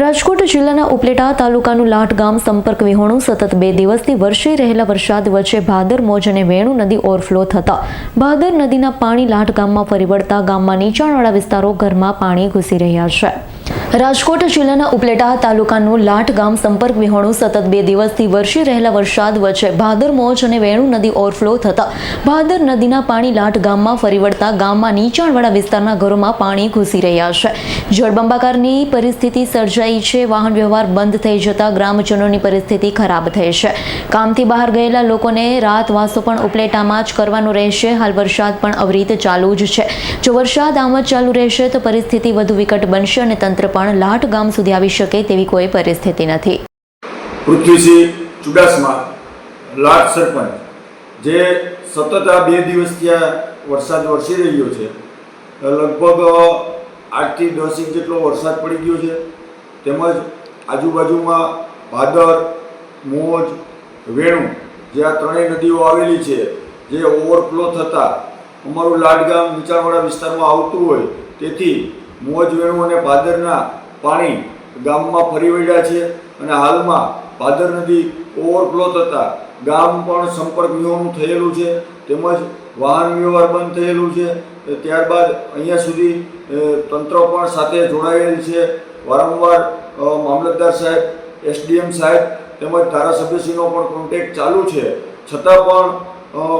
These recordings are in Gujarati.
રાજકોટ જિલ્લાના ઉપલેટા તાલુકાનું લાઠ ગામ સંપર્ક વિહોણું સતત બે દિવસથી વરસી રહેલા વરસાદ વચ્ચે ભાદર, મોજ અને વેણુ નદી ઓવરફ્લો થતા ભાદર નદીના પાણી લાઠ ગામમાં ફરી વળતા ગામમાં નીચાણવાળા વિસ્તારો ઘરમાં પાણી ઘૂસી રહ્યા છે. રાજકોટ જિલ્લાના ઉપલેટા તાલુકાનું લાઠ ગામ સંપર્ક વિહોણું સતત બે દિવસથી વરસી રહેલા વરસાદ વચ્ચે ભાદર મોજ અને વેણુ નદી ઓવરફ્લો થતા ભાદર નદીના પાણી લાઠ ગામમાં ફરી વળતા ગામમાં નીચાણવાળા વિસ્તારના ઘરોમાં પાણી ઘૂસી રહ્યા છે. જળબંબાકારની પરિસ્થિતિ સર્જાઈ છે. વાહન વ્યવહાર બંધ થઈ જતા ગ્રામજનોની પરિસ્થિતિ ખરાબ થઈ છે. કામથી બહાર ગયેલા લોકોને રાતવાસો પણ ઉપલેટામાં જ કરવાનું રહેશે. હાલ વરસાદ પણ અવિરત ચાલુ જ છે. જો વરસાદ આમ જ ચાલુ રહેશે તો પરિસ્થિતિ વધુ વિકટ બનશે અને તંત્ર પણ લાટ ગામ સુધી આવી શકે તેવી કોઈ પરિસ્થિતિ નથી. પૃથ્વીસિંહ ચુડાસમા, લાટ સરપંચ, જે સતત આ બે દિવસ ત્યાં વરસાદ વરસી રહ્યો છે. લગભગ આઠથી દસ ઇંચ જેટલો વરસાદ પડી ગયો છે. તેમજ આજુબાજુમાં ભાદર, મોજ, વેણુ, જે આ ત્રણેય નદીઓ આવેલી છે, જે ઓવરફ્લો થતાં અમારું લાડગામ નીચાણવાળા વિસ્તારમાં આવતું હોય, તેથી મોજ વેણુ અને ભાદરના પાણી ગામમાં ફરી વળ્યા છે અને હાલમાં ભાદર નદી ઓવરફ્લો થતાં ગામ પણ સંપર્ક વિહોણું થયેલું છે, તેમજ વાહન વ્યવહાર બંધ થયેલું છે ત્યારબાદ અહીંયા સુધી તંત્ર પણ સાથે જોડાયેલ છે. વારંવાર મામલતદાર સાહેબ, એસડીએમ સાહેબ તેમજ ધારાસભ્યશ્રીનો પણ કોન્ટેક્ટ ચાલુ છે. છતાં પણ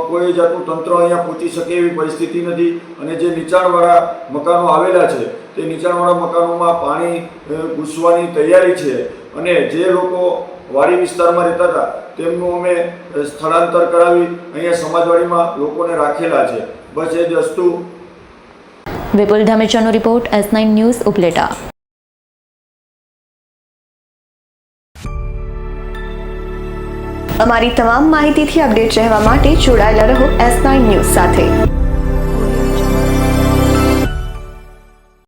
કોઈ જાતનું તંત્ર અહીંયા પહોંચી શકે એવી પરિસ્થિતિ નથી અને જે નીચાણવાળા મકાનો આવેલા છે તે નીચાણવાળા મકાનોમાં પાણી ઘૂસવાની તૈયારી છે. અને જે લોકો વાડી વિસ્તારમાં રહેતા હતા તેમનું અમે સ્થળાંતર કરાવી અહીંયા સમાજવાડીમાં લોકોને રાખેલા છે. બસ એ જ વસ્તુ. Vipul ધામેચાનો report S nine news Upleta. અમારી તમામ માહિતીથી અપડેટ રહેવા માટે જોડાયેલા રહો એસ નાઇન ન્યૂઝ સાથે.